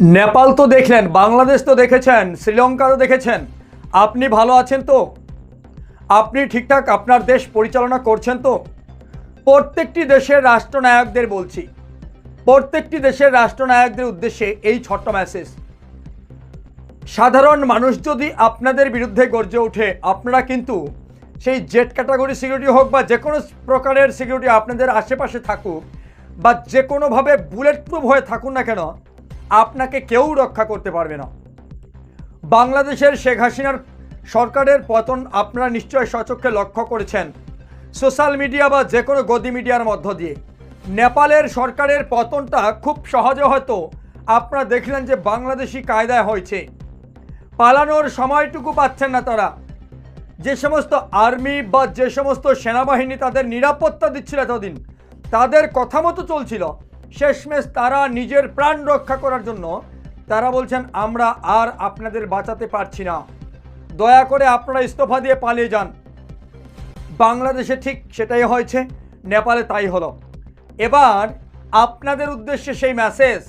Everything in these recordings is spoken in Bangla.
নেপাল তো দেখলেন, বাংলাদেশ তো দেখেছেন শ্রীলঙ্কারও দেখেছেন। আপনি ভালো আছেন তো? আপনি ঠিকঠাক আপনার দেশ পরিচালনা করছেন তো? প্রত্যেকটি দেশের রাষ্ট্রনায়কদের বলছি, প্রত্যেকটি দেশের রাষ্ট্রনায়কদের উদ্দেশ্যে এই ছোট্ট মেসেজ সাধারণ মানুষ যদি আপনাদের বিরুদ্ধে গর্জে ওঠে, আপনারা কিন্তু সেই জেট ক্যাটাগরি সিকিউরিটি হোক বা যে কোনো প্রকারের সিকিউরিটি আপনাদের আশেপাশে থাকুক বা যে কোনোভাবে বুলেট প্রুফ হয়ে থাকুন না কেন আপনাকে কেউ রক্ষা করতে পারবে না। বাংলাদেশের শেখ হাসিনার সরকারের পতন আপনারা নিশ্চয় সচক্ষে লক্ষ্য করেছেন। সোশ্যাল মিডিয়া বা যে কোনো গদি মিডিয়ার মধ্য দিয়ে। নেপালের সরকারের পতনটা খুব সহজে হয়তো আপনারা দেখলেন যে বাংলাদেশি কায়দায় হয়েছে। পালানোর সময়টুকু পাচ্ছেন না তারা। যে সমস্ত আর্মি বা যে সমস্ত সেনাবাহিনী তাদের নিরাপত্তা দিচ্ছিল এতদিন, তাদের কথা মতো চলছিল। শেষমেশ তারা নিজের প্রাণ রক্ষা করার জন্য তারা বলছেন, আমরা আর আপনাদের বাঁচাতে পারছি না। দয়া করে আপনারা ইস্তফা দিয়ে পালিয়ে যান। বাংলাদেশে ঠিক সেটাই হয়েছে, নেপালে তাই হলো। এবার আপনাদের উদ্দেশ্যে সেই মেসেজ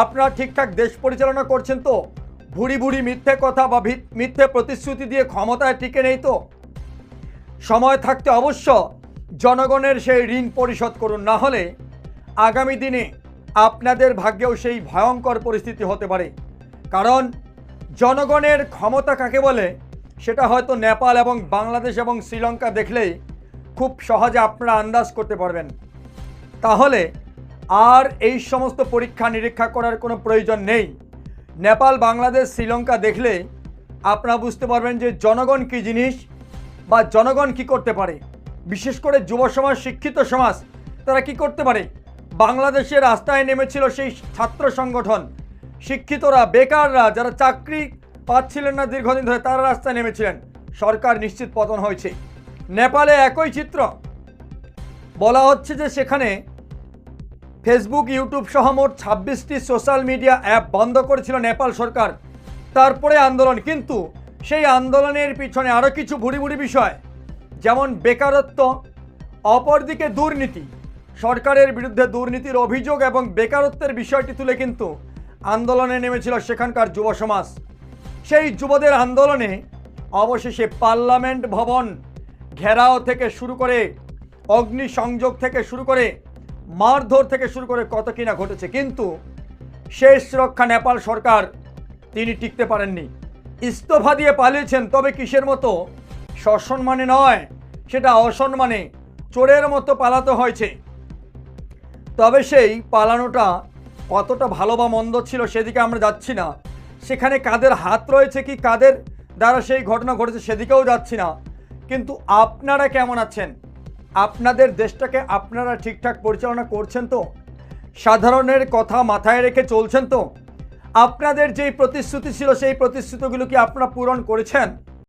আপনারা ঠিকঠাক দেশ পরিচালনা করছেন তো? ভুড়ি ভুড়ি মিথ্যে কথা বা মিথ্যে প্রতিশ্রুতি দিয়ে ক্ষমতায় টিকে নেই তো? সময় থাকতে অবশ্য জনগণের সেই ঋণ পরিশোধ করুন, না হলে আগামী দিনে আপনাদের ভাগ্যেও সেই ভয়ঙ্কর পরিস্থিতি হতে পারে। কারণ জনগণের ক্ষমতা কাকে বলে, সেটা হয়তো নেপাল এবং বাংলাদেশ এবং শ্রীলঙ্কা দেখলেই খুব সহজে আপনারা আন্দাজ করতে পারবেন। তাহলে আর এই সমস্ত পরীক্ষা নিরীক্ষা করার কোনো প্রয়োজন নেই। নেপাল, বাংলাদেশ, শ্রীলঙ্কা দেখলে আপনারা বুঝতে পারবেন যে জনগণ কী জিনিস বা জনগণ কি করতে পারে। বিশেষ করে যুব সমাজ, শিক্ষিত সমাজ, তারা কি করতে পারে? বাংলাদেশের রাস্তায় নেমেছিল সেই ছাত্র সংগঠন। শিক্ষিতরা, বেকাররা যারা চাকরি পাচ্ছিলেন না দীর্ঘদিন ধরে, তারা রাস্তায় নেমেছিলেন। সরকার নিশ্চিত পতন হয়েছে। নেপালে একই চিত্র। বলা হচ্ছে যে সেখানে ফেসবুক, ইউটিউব সহ মোট ছাব্বিশটি সোশ্যাল মিডিয়া অ্যাপ বন্ধ করেছিল নেপাল সরকার। তারপরে আন্দোলন, কিন্তু সেই আন্দোলনের পিছনে আরও কিছু ভুড়ি ভুড়ি বিষয়, যেমন বেকারত্ব, অপরদিকে দুর্নীতি। সরকারের বিরুদ্ধে দুর্নীতির অভিযোগ এবং বেকারত্বের বিষয়টি তুলে কিন্তু আন্দোলনে নেমেছিল সেখানকার যুব সমাজ। সেই যুবদের আন্দোলনে অবশেষে পার্লামেন্ট ভবন ঘেরাও থেকে শুরু করে, অগ্নিসংযোগ থেকে শুরু করে, মারধর থেকে শুরু করে কত কিনা ঘটেছে, কিন্তু শেষ রক্ষা নেপাল সরকার তিনি টিকতে পারেননি। ইস্তফা দিয়ে পালিয়েছেন, তবে কিসের মতো? সসম্মানে নয়, সেটা অসম্মানে, চোরের মতো পালাতে হয়েছে। তবে সেই পালানোটা কতটা ভালো বা মন্দ ছিল সেদিকে আমরা যাচ্ছি না। সেখানে কাদের হাত রয়েছে কি কাদের দ্বারা সেই ঘটনা ঘটেছে সেদিকেও যাচ্ছি না। কিন্তু আপনারা কেমন আছেন? আপনাদের দেশটাকে আপনারা ঠিকঠাক পরিচালনা করছেন তো? সাধারণের কথা মাথায় রেখে চলছেন তো? আপনাদের যেই প্রতিশ্রুতি ছিল সেই প্রতিশ্রুতিগুলো কি আপনারা পূরণ করেছেন?